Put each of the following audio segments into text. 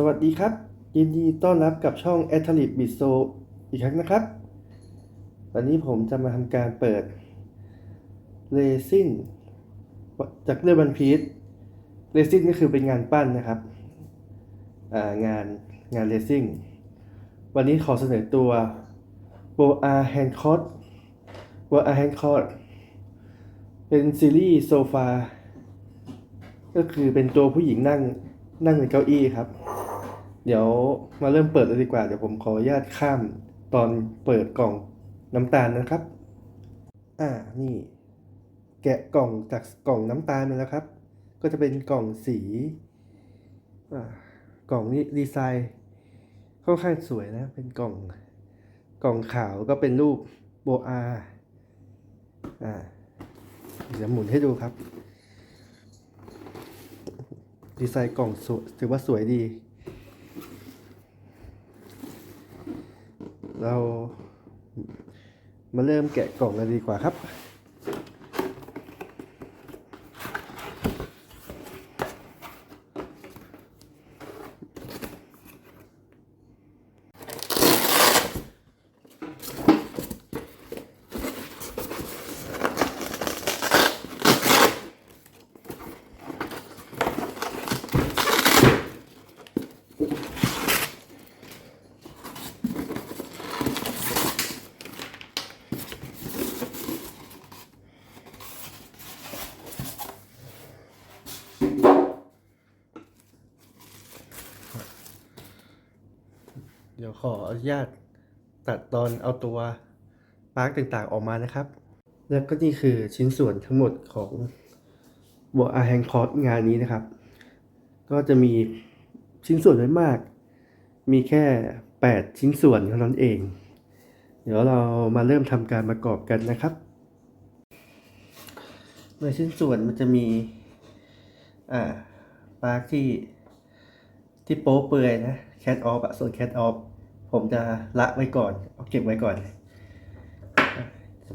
สวัสดีครับ ยินดีต้อนรับกับช่อง a t l e t b i t s o อีกครั้งนะครับ วันนี้ผมจะมาทำการเปิด Racing จากเรื่องวันพีช Racing ก็คือเป็นงานปั้นนะครับงานงาน Racing วันนี้ขอเสนอตัว b o a Hancock b o a Hancock เป็นซีรีส์โซฟาก็คือเป็นตัวผู้หญิงนั่งนั่งในเก้าอี้ครับ เดี๋ยวมาเริ่มเปิดเลยดีกว่า เดี๋ยวผมขออนุญาตข้ามตอนเปิดกล่องน้ำตาลนะครับ อ่า นี่ แกะกล่องจากกล่องน้ำตาลมาแล้วครับ ก็จะเป็นกล่องสี อ่ากล่องนี้ดีไซน์ค่อนข้างสวยนะ เป็นกล่อง กล่องขาวก็เป็นรูปโบอา อ่า เดี๋ยวหมุนให้ดูครับ ดีไซน์กล่องสวยถือว่าสวยดี เรามาเริ่มแกะกล่องกันดีกว่าครับ เดี๋ยวขออนุญาตตัดตอนเอาตัวปาร์กต่างๆออกมานะครับ แล้วก็นี่คือชิ้นส่วนทั้งหมดของบัวอาแฮงคอร์สงานนี้นะครับ ก็จะมีชิ้นส่วนน้อยมาก มีแค่ 8 ชิ้นส่วนเท่านั้นเอง เดี๋ยวเรามาเริ่มทำการประกอบกันนะครับในชิ้นส่วนมันจะมี อ่าปาร์กที่ที่โป๊เปลือยนะแคทออฟอะส่วนแคทออฟผมจะละไว้ก่อนเอาเก็บไว้ก่อน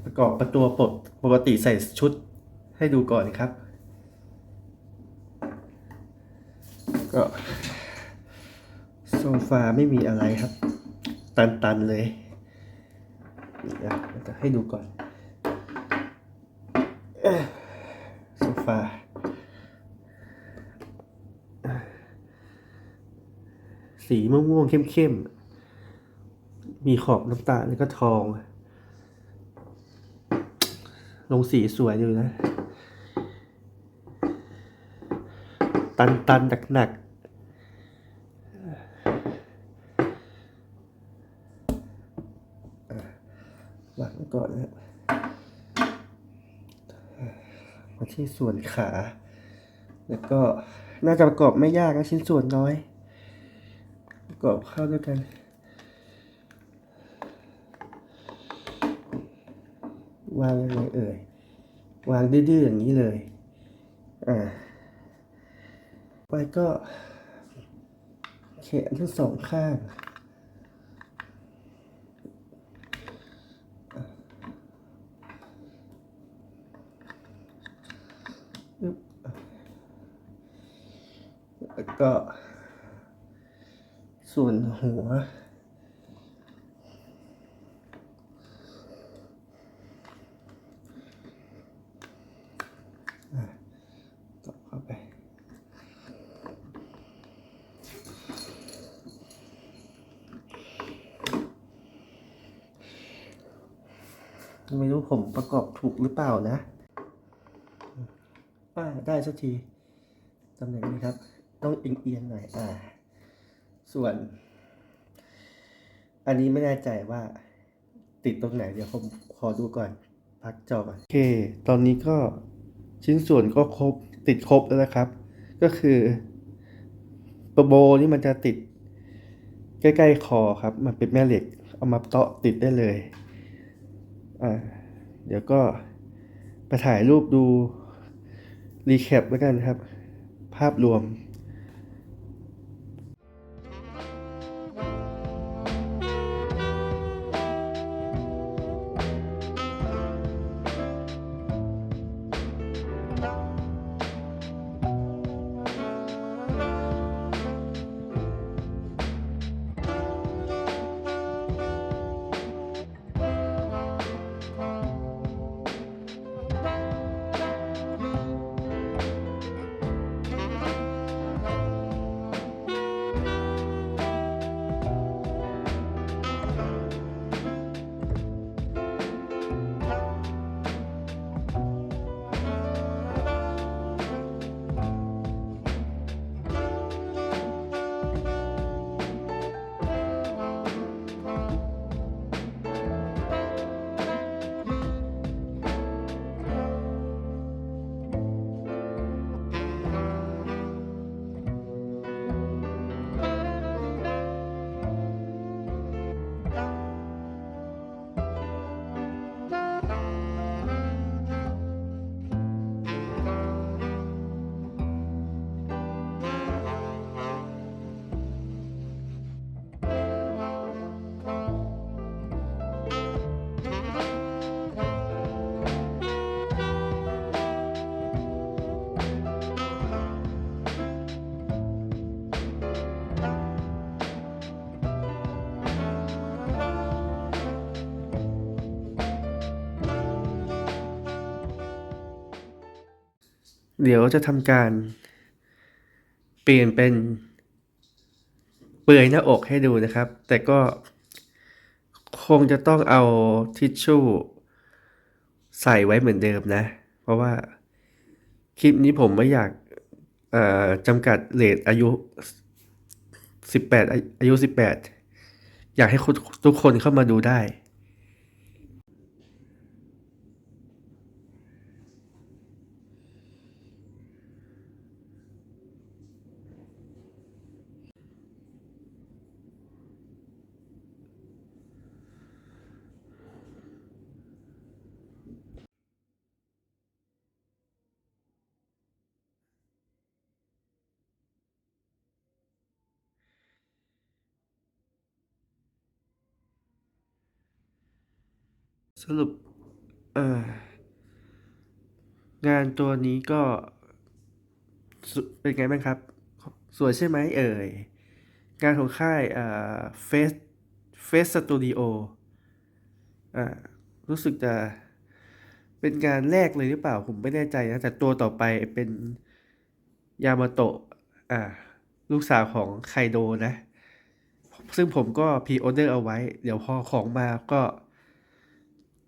ประกอบประตัวปกปกติใส่ชุดให้ดูก่อนครับ ก็โซฟาไม่มีอะไรครับ ตันๆเลยจะให้ดูก่อนโซฟา สีม่วงๆเข้มๆ มีขอบน้ำตาลแล้วก็ทอง ลงสีสวยอยู่นะ ตันตันหนักหนักๆวางก่อนนะมาที่ส่วนขา แล้วก็น่าจะประกอบไม่ยากนะชิ้นส่วนน้อย ประกอบเข้าด้วยกัน วางยังไงเอ่ย วางดื้อๆอย่างนี้เลย อ่า ไปก็แขนทั้งสองข้างแล้วก็ ส่วนหัว ต่อเข้าไป ไม่รู้ผมประกอบถูกหรือเปล่านะอ่าได้สักทีตำแหน่งนี้ครับ ต้องเอียงๆหน่อยอ่า ส่วน อันนี้ไม่แน่ใจว่า ติดตรงไหนเดี๋ยวผมขอดูก่อน พักจอก่อนโอเค ตอนนี้ก็ชิ้นส่วนก็ครบติดครบแล้วนะครับ ก็คือโปรโบนี่มันจะติด ใกล้ๆคอครับ มันเป็นแม่เหล็ก เอามาเตาะติดได้เลยอ่าเดี๋ยวก็ไปถ่ายรูปดูรีแคปแล้วกันครับ ภาพรวม เดี๋ยวจะทำการ เปลี่ยนเป็นเปลือยหน้าอกให้ดูนะครับ แต่ก็คงจะต้องเอาทิชชู่ใส่ไว้เหมือนเดิมนะ เพราะว่าคลิปนี้ผมไม่อยากจำกัดเลทอายุ 18 อายุ 18 อยากให้ทุกคนเข้ามาดูได้ สรุปงานตัวนี้ก็ เป็นไงบ้างครับ สวยใช่ไหมเอ่ย งานของค่ายเฟสเฟสสตูดิโอรู้สึกจะเป็นงานแรกเลยหรือเปล่าผมไม่แน่ใจนะ แต่ตัวต่อไปเป็นยามาโตะอ่าลูกสาวของไคโดนะ ซึ่งผมก็พีออเดอร์เอาไว้ เดี๋ยวพอของมาก็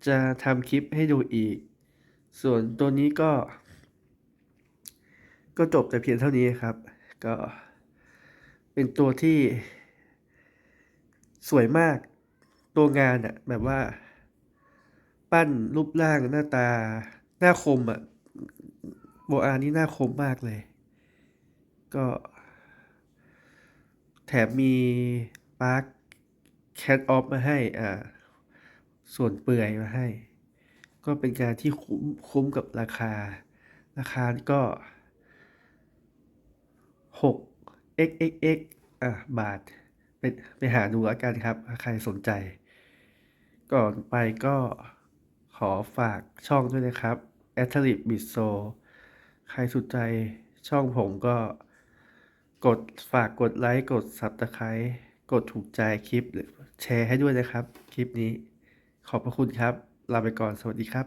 จะทำคลิปให้ดูอีก ส่วนตัวนี้ก็ ก็จบแต่เพียงเท่านี้ครับ ก็เป็นตัวที่สวยมากตัวงานอะแบบว่า ปั้นรูปร่างหน้าตา หน้าคมอะโบอานี่หน้าคมมากเลย ก็ แถมมีปาร์คแคทออฟมาให้อ่า ส่วนเปลือยมาให้ ก็เป็นการที่คุ้มคุ้มกับราคา ราคาก็6 xxx อะบาทไปไปหาดูแล้วกันครับ ใครสนใจ ก่อนไปก็ขอฝากช่องด้วยนะครับ a t h l e t b i t s o ใครสนใจช่องผมก็กดฝากกดไลค์ กด Subscribe กดถูกใจคลิปหรือแชร์ให้ด้วยนะครับ คลิปนี้ ขอบพระคุณครับ ลาไปก่อนสวัสดีครับ